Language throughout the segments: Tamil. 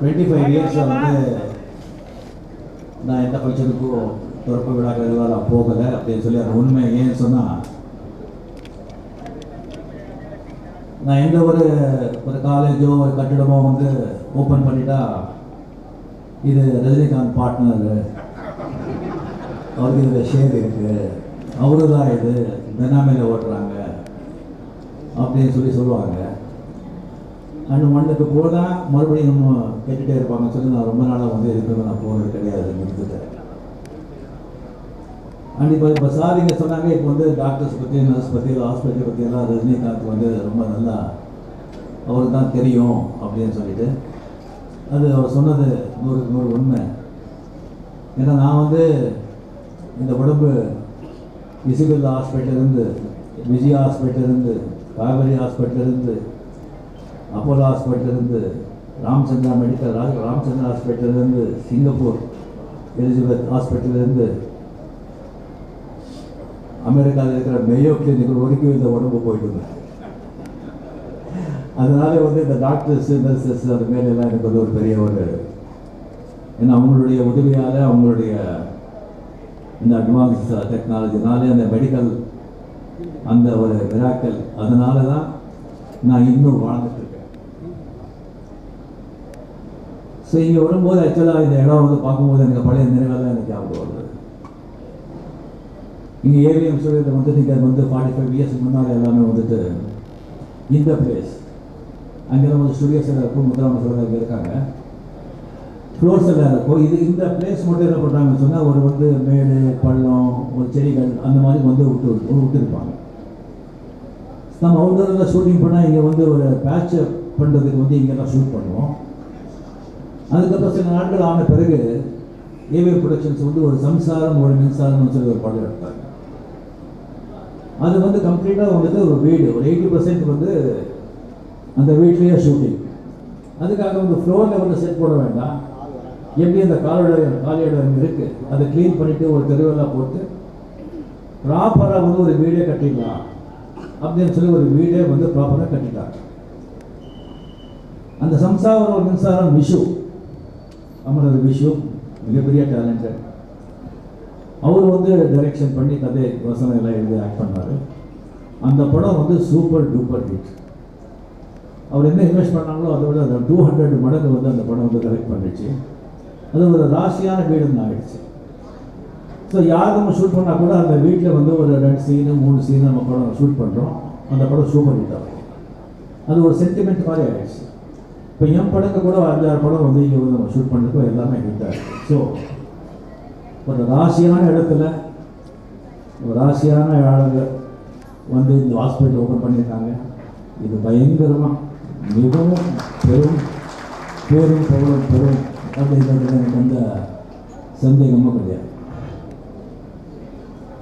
டுவெண்ட்டி ஃபைவ் இயர்ஸ் வந்து நான் எந்த ஃபங்க்ஷனுக்கும் திறப்பு விழாக்கள் எதுவும் நான் போகலை அப்படின்னு சொல்லி அது உண்மை ஏன்னு சொன்னால் நான் எந்த ஒரு ஒரு காலேஜோ ஒரு கட்டிடமோ வந்து ஓப்பன் பண்ணிட்டா இது ரஜினிகாந்த் பார்ட்னர் அவருக்கு இதில் ஷேர் இருக்கு. அவரு தான் இது பெனாமியில் ஓட்டுறாங்க. அப்படின்னு சொல்லி சொல்லுவாங்க. அண்ட் மண்ணுக்கு போனால் மறுபடியும் நம்ம கேட்டுகிட்டே இருப்பாங்க. சொல்லி நான் ரொம்ப நாளாக வந்து இருக்கிறது நான் போகிறது கிடையாது நிறுத்துட்டேன் அண்ட் இப்போ இப்போ சார் இங்கே சொன்னாங்க இப்போ வந்து டாக்டர்ஸ் பற்றி நர்ஸ் பற்றி ஹாஸ்பிட்டல் பற்றி எல்லாம் ரஜினிகாந்த் வந்து ரொம்ப நல்லா அவருக்கு தான் தெரியும் அப்படின்னு சொல்லிட்டு. அது அவர் சொன்னது நூறுக்கு நூறு உண்மை. ஏன்னா நான் வந்து இந்த உடம்பு இசுபில்லா ஹாஸ்பிட்டலேருந்து விஜய் ஹாஸ்பிட்டலேருந்து காவேரி ஹாஸ்பிட்டலேருந்து அப்போலோ ஹாஸ்பிட்டலேருந்து ராமச்சந்திரா மெடிக்கல் ரா- ராமச்சந்திரா ஹாஸ்பிட்டலேருந்து சிங்கப்பூர் எலிசபெத் ஹாஸ்பிட்டலேருந்து அமெரிக்காவில் இருக்கிற மேயோ கிளினிக் வரைக்கும் இந்த உடம்பு போயிட்டு அதனால வந்து இந்த டாக்டர்ஸ் நர்சஸ் அது மேலெல்லாம் எனக்கு வந்து ஒரு பெரிய ஒரு ஏன்னா அவங்களுடைய உதவியால் அவங்களுடைய இந்த அட்வான்ஸ் டெக்னாலஜினாலே அந்த மெடிக்கல் அந்த ஒரு விராக்கள் அதனால தான் நான் இன்னும் வாழ்ந்து ஸோ இங்கே வரும்போது ஆக்சுவலாக இந்த இடம் வந்து பார்க்கும்போது எனக்கு பழைய நினைவெல்லாம் எனக்கு ஞாபகம் வருது. இங்கே ஏவிஎம் ஸ்டூடியோவில் வந்து நீங்கள் வந்து ஃபார்ட்டி ஃபைவ் இயர்ஸ் முன்னால் எல்லாமே வந்துட்டு இந்த பிளேஸ் அங்கெல்லாம் வந்து ஸ்டுடியோஸ் எல்லாம் இருக்கும் முத்துராம இருக்காங்க. ஃப்ளோர்ஸ் எல்லாம் இருக்கும். இது இந்த பிளேஸ் மட்டும் என்ன பண்ணுறாங்கன்னு சொன்னால் ஒரு வந்து மேடு பள்ளம் ஒரு செடிகள் அந்த மாதிரி வந்து விட்டு விட்டு விட்டுருப்பாங்க. நம்ம அவுட்டோரில் ஷூட்டிங் பண்ணால் இங்கே வந்து ஒரு பேட்ச் பண்ணுறதுக்கு வந்து இங்கெல்லாம் ஷூட் பண்ணுவோம். அதுக்கப்புறம் சில நாட்கள் ஆன பிறகு ஏவே ப்ரொடக்ஷன்ஸ் வந்து ஒரு சம்சாரம் ஒரு மின்சாரம்னு சொல்லி ஒரு படம் எடுத்தாங்க. அது வந்து கம்ப்ளீட்டாக வந்துட்டு ஒரு வீடு ஒரு எயிட்டி பர்சன்ட் வந்து அந்த வீட்லேயே ஷூட்டிங் அதுக்காக வந்து ஃப்ளோரில் வந்து செட் போட வேண்டாம். எப்படி அந்த காலோட காலியோட இருக்கு அதை க்ளீன் பண்ணிட்டு ஒரு தெருவெல்லாம் போட்டு ப்ராப்பராக வந்து ஒரு வீடே கட்டிடலாம். அப்படின்னு சொல்லி ஒரு வீடே வந்து ப்ராப்பராக கட்டிட்டாங்க. அந்த சம்சாரம் ஒரு மின்சாரம் விஷு அமரர் விஷு மிகப்பெரிய டேலண்டட் அவர் வந்து டைரக்ஷன் பண்ணி கதை வசனங்களை எழுதி ஆக்ட் பண்ணார். அந்த படம் வந்து சூப்பர் டூப்பர் ஹிட் அவர் என்ன இன்வெஸ்ட் பண்ணாங்களோ அதை விட டூ ஹண்ட்ரட் மடங்கு வந்து அந்த படம் வந்து கரெக்ட் பண்ணிச்சு. அது ஒரு ராசியான வீடுன்னு ஆகிடுச்சு ஸோ யார் நம்ம ஷூட் பண்ணால் கூட அந்த வீட்டில் வந்து ஒரு ரெண்டு சீனு மூணு சீனு நம்ம படம் ஷூட் பண்ணுறோம் அந்த படம் சூப்பர் ஹிட் ஆகும் அது ஒரு சென்டிமெண்ட் மாதிரி ஆகிடுச்சு இப்போ என் படத்தை கூட அஞ்சாறு படம் வந்து இங்கே வந்து ஷூட் பண்ணுறதுக்கு எல்லாமே ஹிட் ஸோ ஒரு ராசியான இடத்துல ஒரு ராசியான ஆளுங்க வந்து இந்த ஹாஸ்பிட்டல் ஓப்பன் பண்ணியிருக்காங்க. இது பயங்கரமாக மிகவும் பெரும் பேரும் புகழும் பெரும் அப்படிங்கிறதுல எனக்கு எந்த சந்தேகமும் கிடையாது.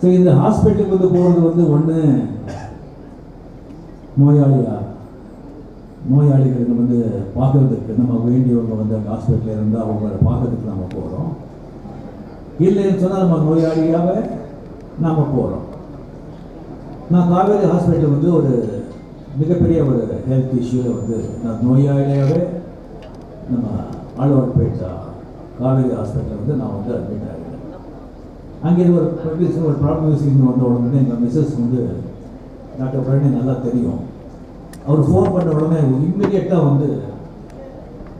ஸோ இந்த ஹாஸ்பிட்டலுக்கு வந்து போகிறது வந்து ஒன்று நோயாளியா நோயாளிகளுக்கு வந்து பார்க்கறதுக்கு நம்ம வேண்டியவங்க வந்து அங்கே ஹாஸ்பிட்டலில் இருந்து அவங்கள பார்க்கறதுக்கு நம்ம போகிறோம் இல்லைன்னு சொன்னால் நம்ம நோயாளியாக நாம் போகிறோம் நான் காவேரி ஹாஸ்பிட்டல் வந்து ஒரு மிகப்பெரிய ஒரு ஹெல்த் இஷ்யூவில் வந்து நான் நோயாளியாகவே நம்ம ஆழ்வார்பேட்டா காவேரி ஹாஸ்பிட்டலில் வந்து நான் வந்து அட்மிட் ஆகிறேன் அங்கே ஒரு ப்ரொடியூசர் ஒரு ப்ராப்ளம் வந்த உடனே எங்கள் மிஸ்ஸஸ் வந்து டாக்டர் பழனி நல்லா தெரியும். அவர் ஃபோன் பண்ண உடனே இம்மிடியட்டாக வந்து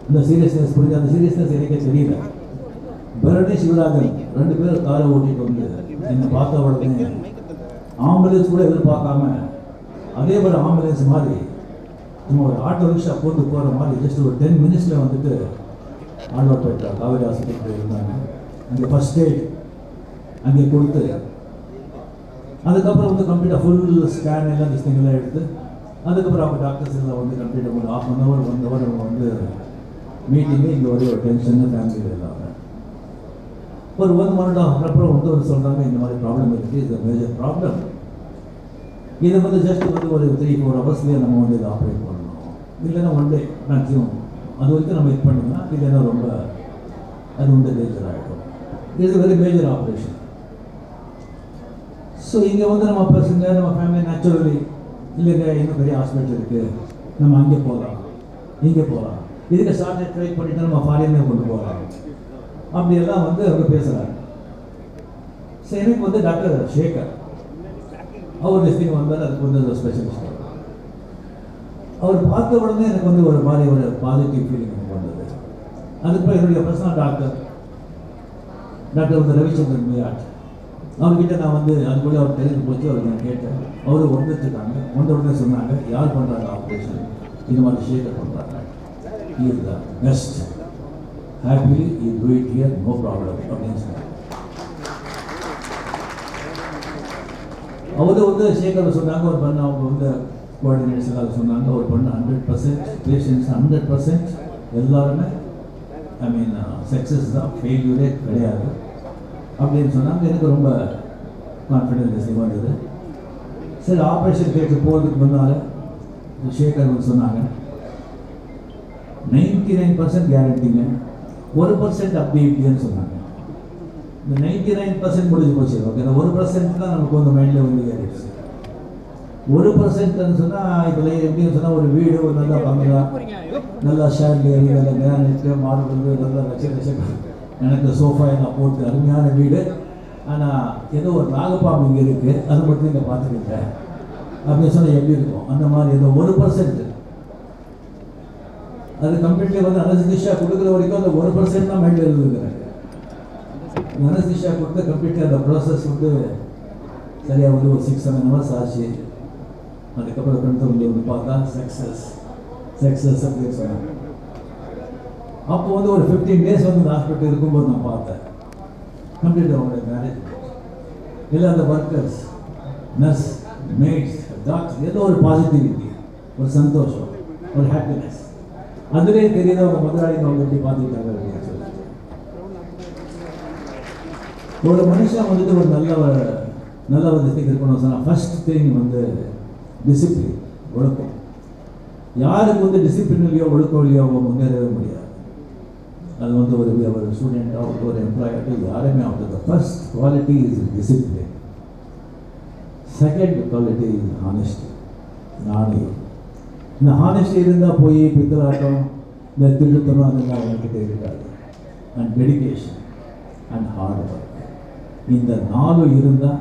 இந்த சீரியஸ்னஸ் புரிஞ்சு அந்த சீரியஸ்னஸ் எனக்கே தெரியல. பரணி சிவராஜன் ரெண்டு பேரும் காரை ஓட்டிட்டு வந்து என்னை பார்த்த உடனே ஆம்புலன்ஸ் கூட எதிர்பார்க்காம அதே ஒரு ஆம்புலன்ஸ் மாதிரி நம்ம ஒரு ஆட்டோ ரிக்ஷா போட்டு போகிற மாதிரி ஜஸ்ட் ஒரு டென் மினிட்ஸில் வந்துட்டு ஆழ்வார்பேட்டா காவேரி ஹாஸ்பிட்டலில் இருந்தாங்க அங்கே ஃபஸ்ட் எய்ட் அங்கே கொடுத்து அதுக்கப்புறம் வந்து கம்ப்ளீட்டாக ஃபுல் ஸ்கேன் எல்லாம் திஸ்திங்கெல்லாம் எல்லாம் எடுத்து அதுக்கப்புறம் அவங்க டாக்டர்ஸ் எல்லாம் வந்து கம்ப்ளீட்டாக ஒரு half an hour one hour அவங்க வந்து மீட்டிங்கு இங்கே ஒரே ஒரு டென்ஷன் ஃபேமிலியில் இல்லாமல் ஒரு ஒன் ஒன் ஹாஃப் அப்புறம் வந்து ஒரு சொல்கிறாங்க இந்த மாதிரி ப்ராப்ளம் இருக்குது இது மேஜர் ப்ராப்ளம் இதை வந்து ஜஸ்ட் வந்து ஒரு த்ரீ ஃபோர் ஹவர்ஸ்லேயே நம்ம வந்து இதை ஆப்ரேட் பண்ணணும். இல்லைன்னா ஒன் டே மேக்ஸிமம் அது வரைக்கும் நம்ம இது பண்ணோம்னா இல்லைன்னா ரொம்ப அது வந்து டேஞ்சர் ஆகிடும் இது வெரி மேஜர் ஆப்ரேஷன் ஸோ இங்கே வந்து நம்ம பசங்க நம்ம ஃபேமிலி நேச்சுரலி இல்லைங்க இன்னும் பெரிய ஹாஸ்பிட்டல் இருக்குது நம்ம அங்கே போகலாம் இங்கே போகலாம் இதுக்கு ஷார்ட் ட்ரை பண்ணிட்டு நம்ம ஃபாரினே கொண்டு போகலாம் அப்படியெல்லாம் வந்து அவங்க பேசுகிறாங்க ஸோ எனக்கு வந்து டாக்டர் ஷேகர் அவர் லிஸ்டிங் வந்தார் அதுக்கு வந்து ஒரு ஸ்பெஷலிஸ்ட் அவர் பார்த்த உடனே எனக்கு வந்து ஒரு மாதிரி ஒரு பாசிட்டிவ் ஃபீலிங் எனக்கு வந்தது. அதுக்கப்புறம் என்னுடைய பர்சனல் டாக்டர் டாக்டர் வந்து ரவிச்சந்திரன் மியாட் அவர்கிட்ட நான் வந்து அதுக்குள்ளே அவர் தெரிஞ்சு போச்சு அவர் நான் கேட்டேன். அவர் வந்துட்டுருக்காங்க வந்த உடனே சொன்னாங்க. யார் பண்ணுறாங்க ஆப்ரேஷன் இந்த மாதிரி ஷேக்கர் பண்ணுறாங்க is the best happy E do it here no problem அப்படின்னு சொன்னாங்க அவர் வந்து சேகர் சொன்னாங்க அவர் பண்ண அவங்க வந்து கோஆர்டினேட்ஸ் எல்லாம் சொன்னாங்க. அவர் பண்ண hundred percent patients hundred percent எல்லாருமே ஐ மீன் சக்ஸஸ் தான். ஃபெயில்யூரே கிடையாது. அப்படின்னு சொன்னாங்க எனக்கு ரொம்ப கான்ஃபிடென்ஸ் வந்தது சரி ஆப்ரேஷன் தேட்டர் போகிறதுக்கு முன்னால் சேகர் வந்து சொன்னாங்க நைன்டி நைன் பர்சன்ட் கேரண்டிங்க ஒரு பர்சன்ட் அப்படி இப்படின்னு சொன்னாங்க. இந்த நைன்டி நைன் பர்சன்ட் முடிஞ்சு போச்சு ஓகே ஒரு பர்சன்ட் தான் நமக்கு வந்து மைண்டில் வந்து ஏறிடுச்சு. ஒரு பர்சன்ட்னு சொன்னால் இதில் எப்படின்னு சொன்னால் ஒரு வீடு ஒரு நல்ல பங்களா நல்லா ஷேர்லேரி நல்லா கிரானைட்டு மார்பிள் நல்லா லட்சம் லட்சம் எனக்கு சோஃபா எல்லாம் போட்டு அருமையான வீடு. ஆனால் ஏதோ ஒரு நாகப்பாம்பு இங்கே இருக்குது அதை மட்டும் இங்கே பார்த்துக்கிட்டேன். அப்படின்னு சொன்னால் எப்படி இருக்கும்? அந்த மாதிரி ஏதோ ஒரு பர்சன்ட் அது கம்ப்ளீட்லி வந்து அனஸ்திஷா கொடுக்குற வரைக்கும் அந்த ஒரு பர்சன்ட் தான் மைண்டில் இருந்துருக்குறாங்க அனஸ்திஷா கொடுத்து கம்ப்ளீட்லி அந்த ப்ராசஸ் வந்து சரியாக வந்து ஒரு சிக்ஸ் செவன் ஹவர்ஸ் ஆச்சு. அதுக்கப்புறம் ஃப்ரெண்ட்ஸ் வந்து வந்து பார்த்தா சக்ஸஸ் சக்ஸஸ் அப்படின்னு சொன்னாங்க. அப்போ வந்து ஒரு ஃபிஃப்டீன் டேஸ் வந்து ஹாஸ்பிட்டல் இருக்கும்போது நான் பார்த்தேன். கம்ப்ளீட் அவங்களுடைய மேரேஜ் இல்லை அந்த ஒர்க்கர்ஸ் நர்ஸ் மேட்ஸ் டாக்டர் ஏதோ ஒரு பாசிட்டிவிட்டி ஒரு சந்தோஷம் ஒரு ஹாப்பினஸ் அதுலேயே தெரியுது அவங்க முதலாளிங்க அவங்க எப்படி பார்த்துக்கிட்டாங்க அப்படின்னு சொல்லிட்டு ஒரு மனுஷன் வந்துட்டு ஒரு நல்ல நல்ல ஒரு திசைக்கு இருக்கணும் சொன்னால் ஃபர்ஸ்ட் திங் வந்து டிசிப்ளின் ஒழுக்கம். யாருக்கு வந்து டிசிப்ளின் இல்லையோ ஒழுக்கம் இல்லையோ அவங்க முன்னேறவே முடியாது. அது வந்து ஒரு ஒரு ஸ்டூடெண்ட் ஆகட்டும் ஒரு எம்ப்ளாய் ஆகட்டும் யாருமே ஆகட்டும் first quality is discipline second quality is honesty நாணயம் இந்த ஹானஸ்டி இருந்தால் போய் பித்தலாட்டம் இந்த திருத்தனம் அதெல்லாம் அவங்கக்கிட்ட இருக்காது. And dedication and hard work இந்த நாலு இருந்தால்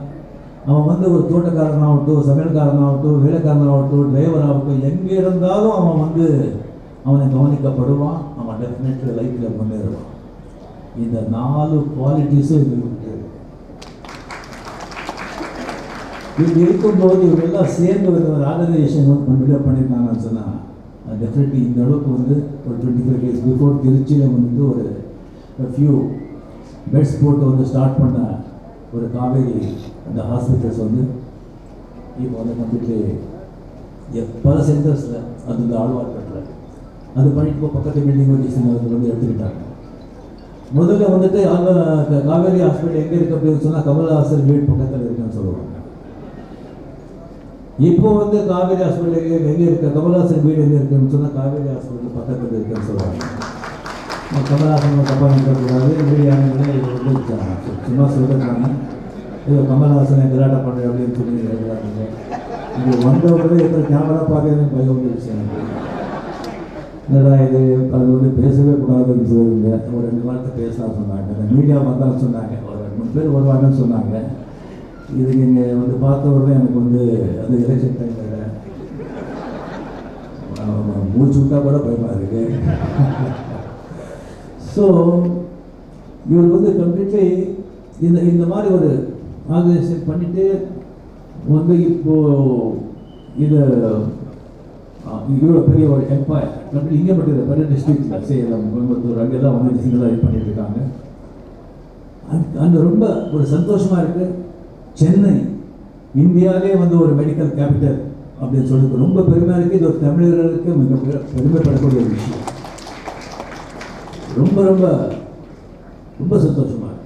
அவன் வந்து ஒரு தோட்டக்காரனாகட்டும் சமையல்காரனாகட்டும் வேலைக்காரனாகட்டும் டிரைவர் ஆகட்டும் எங்கே இருந்தாலும் அவன் வந்து அவனை கவனிக்கப்படுவான் அவன் டெஃபினெட்லி லைஃப்பில் முன்னேறுவான் இந்த நாலு குவாலிட்டிஸும் இவங்களுக்கு இருக்கு. இப்படி இருக்கும்போது இவங்க சேர்ந்து வந்து ஒரு ஆர்கனைசேஷன் வந்து பில்டப் பண்ணியிருக்காங்கன்னு சொன்னால் டெஃபினெட்லி இந்த அளவுக்கு வந்து ஒரு டுவெண்ட்டி ஃபைவ் டேஸ் பிஃபோர் திருச்சியில் வந்து ஒரு ஃபியூ பெட்ஸ் போட்டு வந்து ஸ்டார்ட் பண்ண ஒரு காவேரி அந்த ஹாஸ்பிட்டல்ஸ் வந்து இப்போ வந்து கம்ப்ளீட்லி பல சென்டர்ஸில் அது இந்த அது பண்ணிட்டு போக பக்கத்து பில்டிங் அதில் வந்து எடுத்துக்கிட்டாங்க. முதல்ல வந்துட்டு அங்கே காவேரி ஹாஸ்பிட்டல் எங்கே இருக்கு அப்படின்னு சொன்னால் கமல்ஹாசன் வீடு பக்கத்தில் இருக்குன்னு சொல்லுவாங்க. இப்போ வந்து காவேரி ஹாஸ்பிட்டல் எங்கே எங்கே இருக்கு? கமல்ஹாசன் வீடு எங்கே இருக்குன்னு சொன்னால் காவேரி ஹாஸ்பிட்டல் பக்கத்தில் இருக்குன்னு சொல்லுவாங்க. கமல்ஹாசன் கமலஹாசன் தப்பாக நினைக்கக்கூடாது. இது சும்மா சொல்லிருக்காங்க. ஐயோ கமல்ஹாசனை கலாட்டா பண்ணுற அப்படின்னு சொல்லி எழுதுறாங்க. இங்கே வந்தவர்களே எத்தனை கேமரா பார்க்கறதுன்னு பயம் வந்துருச்சு எனக்கு. என்னடா இது அது வந்து பேசவே கூடாதுன்னு சொல்லுங்க ஒரு ரெண்டு வாரத்தை பேசலாம் சொன்னாங்க. அந்த மீடியா வந்தாலும் சொன்னாங்க. ஒரு ரெண்டு மூணு பேர் வருவாங்கன்னு சொன்னாங்க. இது நீங்கள் வந்து பார்த்த உடனே எனக்கு வந்து அது எலெக்ஷன் டைமில் மூச்சு விட்டா கூட பயமாக இருக்கு. ஸோ இவர் வந்து கம்ப்ளீட்லி இந்த இந்த மாதிரி ஒரு ஆர்கனைசேஷன் பண்ணிட்டு வந்து இப்போது இது இவ்வளோ பெரிய ஒரு எம்பையர் நம்ம இங்கே மட்டும் இல்லை பெரிய டிஸ்ட்ரிக்டில் சேலம் கோயம்புத்தூர் அங்கெல்லாம் வந்து சிங்கிளாக இது பண்ணிட்டு இருக்காங்க அந்த- ரொம்ப ஒரு சந்தோஷமாக இருக்குது சென்னை இந்தியாவிலே வந்து ஒரு மெடிக்கல் கேபிட்டல் அப்படின்னு சொல்லிட்டு ரொம்ப பெருமையாக இருக்குது இது ஒரு தமிழர்களுக்கு மிக பெருமைப்படக்கூடிய ஒரு விஷயம். ரொம்ப ரொம்ப ரொம்ப சந்தோஷமாக இருக்குது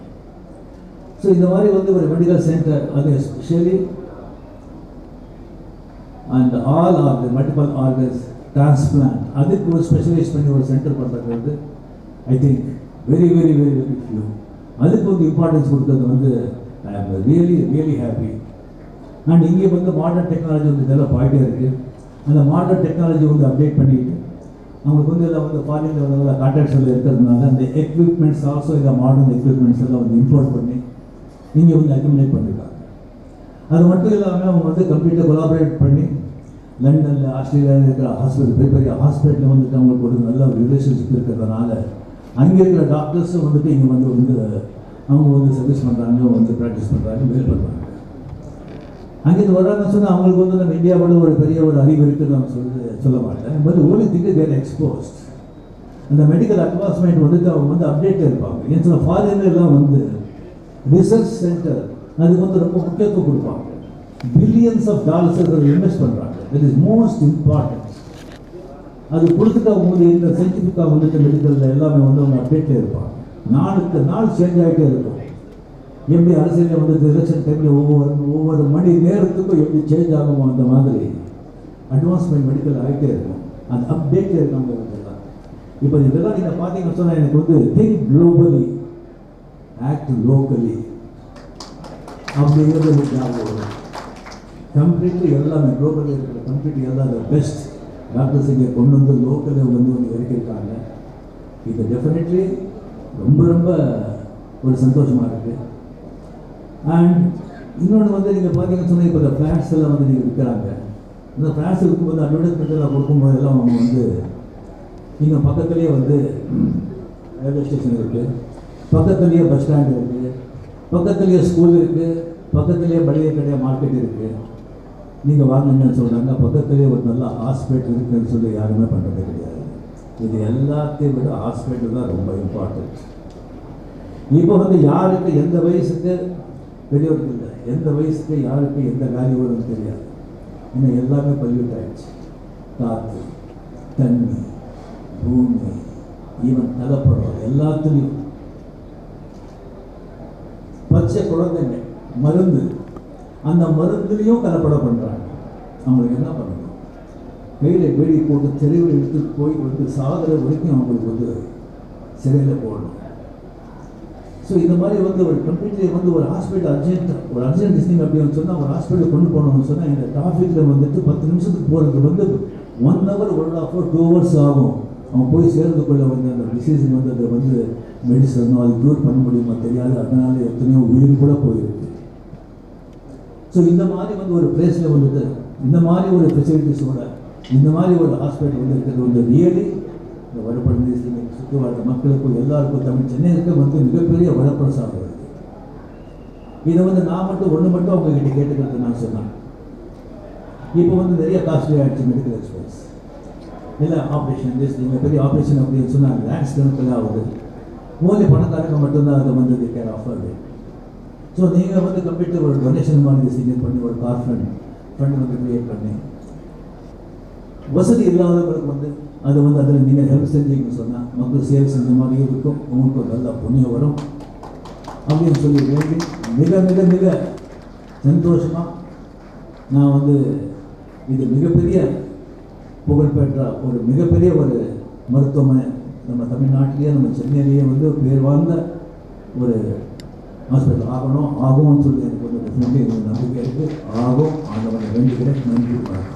ஸோ இந்த மாதிரி வந்து ஒரு மெடிக்கல் சென்டர் அது specially and all organ multiple organs transplant அதுக்கு ஒரு ஸ்பெஷலைஸ் பண்ணி ஒரு சென்டர் பண்ணுறது வந்து I think very very very very few அதுக்கு வந்து இம்பார்ட்டன்ஸ் கொடுத்தது வந்து ஐ am really really happy and இங்கே வந்து மாடர்ன் டெக்னாலஜி வந்து டெவலப் ஆகிட்டே இருக்குது அந்த மாடர்ன் டெக்னாலஜி வந்து அப்டேட் பண்ணிட்டு அவங்களுக்கு வந்து எல்லாம் வந்து ஃபாரினில் வந்து கான்ட்ராக்ட்ஸில் இருக்கிறதுனால அந்த எக்யூப்மெண்ட்ஸ் ஆல்சோ இந்த மாடர்ன் எக்யூப்மெண்ட்ஸ் எல்லாம் வந்து இம்போர்ட் பண்ணி இங்கே வந்து அக்யூமுலேட் பண்ணியிருக்காங்க அது மட்டும் இல்லாமல் அவங்க வந்து கம்ப்ளீட்டாக கொலாபரேட் பண்ணி லண்டனில் ஆஸ்திரேலியாவில் இருக்கிற ஹாஸ்பிட்டல் பெரிய பெரிய ஹாஸ்பிட்டலில் வந்துட்டு அவங்களுக்கு ஒரு நல்ல ஒரு ரிலேஷன்ஷிப் இருக்கிறதுனால அங்கே இருக்கிற டாக்டர்ஸும் வந்துட்டு இங்கே வந்து வந்து அவங்க வந்து சர்வீஸ் பண்ணுறாங்க வந்து ப்ராக்டிஸ் பண்ணுறாங்க வேல் பண்ணுறாங்க அங்கேருந்து வர்றாங்கன்னு சொன்னால் அவங்களுக்கு வந்து நம்ம இந்தியாவோட ஒரு பெரிய ஒரு அறிவு இருக்குன்னு நான் சொல்லி சொல்ல மாட்டேன். But only think they're exposed அந்த மெடிக்கல் அட்வான்ஸ்மெண்ட் வந்துட்டு அவங்க வந்து அப்டேட்டாக இருப்பாங்க. ஏன் சில ஃபாரின்லாம் வந்து ரிசர்ச் சென்டர் அதுக்கு வந்து ரொம்ப முக்கியத்துவம் கொடுப்பாங்க. பில்லியன்ஸ் ஆஃப் டாலர்ஸ் அதில் இன்வெஸ்ட் பண்ணுறாங்க இட் இஸ் மோஸ்ட் இம்பார்ட்டன்ட் அது கொடுத்துட்டு அவங்க இந்த சயின்டிஃபிக்காக வந்துட்டு மெடிக்கலில் எல்லாமே வந்து அவங்க அப்டேட்டில் இருப்பாங்க. நாளுக்கு நாள் சேஞ்ச் ஆகிட்டே இருக்கும். எப்படி அரசியலில் வந்து எலெக்ஷன் டைமில் ஒவ்வொரு ஒவ்வொரு மணி நேரத்துக்கும் எப்படி சேஞ்ச் ஆகுமோ அந்த மாதிரி அட்வான்ஸ்மெண்ட் மெடிக்கல் ஆகிட்டே இருக்கும். அது அப்டேட்டே இருக்காங்க இப்போ இதெல்லாம் நீங்கள் பார்த்தீங்கன்னு சொன்னால் எனக்கு வந்து திங்க் குளோபலி ஆக்ட் லோக்கலி அப்படிங்கிறது எனக்கு ஞாபகம் கம்ப்ளீட்லி எல்லாமே லோக்கலில் இருக்கிற கம்ப்ளீட்லி எல்லாம் பெஸ்ட் டாக்டர்ஸ் இங்கே கொண்டு வந்து லோக்கலில் வந்து வந்து இறக்கியிருக்காங்க. இது டெஃபினெட்லி ரொம்ப ரொம்ப ஒரு சந்தோஷமாக இருக்குது அண்ட் இன்னொன்று வந்து நீங்கள் பார்த்தீங்கன்னு சொன்னால் இப்போ இந்த ஃப்ளாட்ஸ் எல்லாம் வந்து நீங்கள் விற்கிறாங்க. இந்த ஃப்ளாட்ஸ் இருக்கும்போது அட்வர்டைஸ்மெண்ட் எல்லாம் கொடுக்கும்போது எல்லாம் அவங்க வந்து இங்கே பக்கத்துலேயே வந்து ரயில்வே ஸ்டேஷன் இருக்குது பக்கத்துலேயே பஸ் ஸ்டாண்ட் இருக்குது பக்கத்துலேயே ஸ்கூல் இருக்குது பக்கத்துலேயே மளிகை கடையாக மார்க்கெட் இருக்குது நீங்கள் வாங்கன்னு சொல்கிறாங்க பக்கத்துலேயே ஒரு நல்ல ஹாஸ்பிட்டல் இருக்குன்னு சொல்லி யாருமே பண்ணுறது கிடையாது. இது எல்லாத்தையும் விட ஹாஸ்பிட்டல் தான் ரொம்ப இம்பார்ட்டன்ட் இப்போ வந்து யாருக்கு எந்த வயசுக்கு? பெரியவர்கள் இல்லை. எந்த வயசுக்கு யாருக்கு எந்த வேல்யூ வரும் தெரியாது. இன்னும் எல்லாமே பல்யூட் ஆயிடுச்சு. காற்று தண்ணி பூமி ஈவன் கலப்படம் எல்லாத்துலேயும் பச்சை குழந்தைங்க மருந்து. அந்த மருந்துலேயும் கலப்படம் பண்ணுறாங்க அவங்களுக்கு என்ன பண்ணணும்? வெயிலை வேடி போட்டு தெருவில் எடுத்துட்டு போய் வந்து சாகிற வரைக்கும் அவங்களுக்கு வந்து சிறையில் போடணும். ஸோ இந்த மாதிரி வந்து ஒரு கம்ப்ளீட்லி வந்து ஒரு ஹாஸ்பிட்டல் அர்ஜென்ட் ஒரு அர்ஜென்ட் டிஸ்டிங் அப்படின்னு சொன்னால் ஒரு ஹாஸ்பிட்டல் கொண்டு போகணும்னு சொன்னால் இந்த டிராஃபிக்கில் வந்துட்டு பத்து நிமிஷத்துக்கு போகிறதுக்கு வந்து one hour one half two hours ஆகும். அவன் போய் சேர்ந்துக்குள்ள வந்து அந்த டிசீஸ் வந்து அதை வந்து மெடிசனோ அது க்யூர் பண்ண முடியுமா தெரியாது. அதனால எத்தனையோ உயிர் கூட போயிருக்கு. ஸோ இந்த மாதிரி வந்து ஒரு பிளேஸில் வந்துட்டு இந்த மாதிரி ஒரு ஃபெசிலிட்டிஸோட இந்த மாதிரி ஒரு ஹாஸ்பிட்டல் வந்து இருக்கிறது வந்து ரியலி இந்த வடபழனி சுற்றி மக்களுக்கும் எல்லாருக்கும் தமிழ் சென்னைக்கு வந்து மிகப்பெரிய வரப்பிரசாதம் இருக்குது இதை வந்து நான் மட்டும் ஒன்று மட்டும் அவங்க கிட்ட கேட்டுக்கிறது நான் சொன்னேன். இப்போ வந்து நிறைய காஸ்ட்லி ஆகிடுச்சு மெடிக்கல் எக்ஸ்பென்ஸ் இல்லை ஆப்ரேஷன் ஜஸ்ட் நீங்கள் பெரிய ஆப்ரேஷன் அப்படின்னு சொன்னால் லேக்ஸ் கணக்கில் ஆகுது ஓன்லி பணக்காரங்க மட்டும்தான் அதை வந்தது கேர் ஆஃபர் ஸோ நீங்கள் வந்து கம்ப்யூட்டர் ஒரு டொனேஷன் மாதிரி சீனியர் பண்ணி ஒரு கார் ஃபண்ட் ஃபண்ட் வந்து க்ரியேட் பண்ணி. வசதி இல்லாதவங்களுக்கு வந்து அது வந்து அதில் நீங்கள் ஹெல்ப் செஞ்சீங்கன்னு சொன்னால் மக்கள் சேவை செஞ்ச மாதிரியும் இருக்கும் உங்களுக்கு ஒரு நல்ல புண்ணியம் வரும். அப்படின்னு சொல்லி வேண்டி மிக மிக மிக சந்தோஷமாக நான் வந்து இது மிகப்பெரிய புகழ்பெற்ற ஒரு மிகப்பெரிய ஒரு மருத்துவமனை நம்ம தமிழ்நாட்டிலேயே நம்ம சென்னையிலேயே வந்து பேர் வாழ்ந்த ஒரு ஹாஸ்பிட்டல் ஆகணும் ஆகும்னு சொல்லி எனக்கு வந்து டெஃபினெட்லி நம்பிக்கை இருக்குது ஆகும் ஆண்டவனை வேண்டிக்கிறேன். நன்றி வணக்கம்.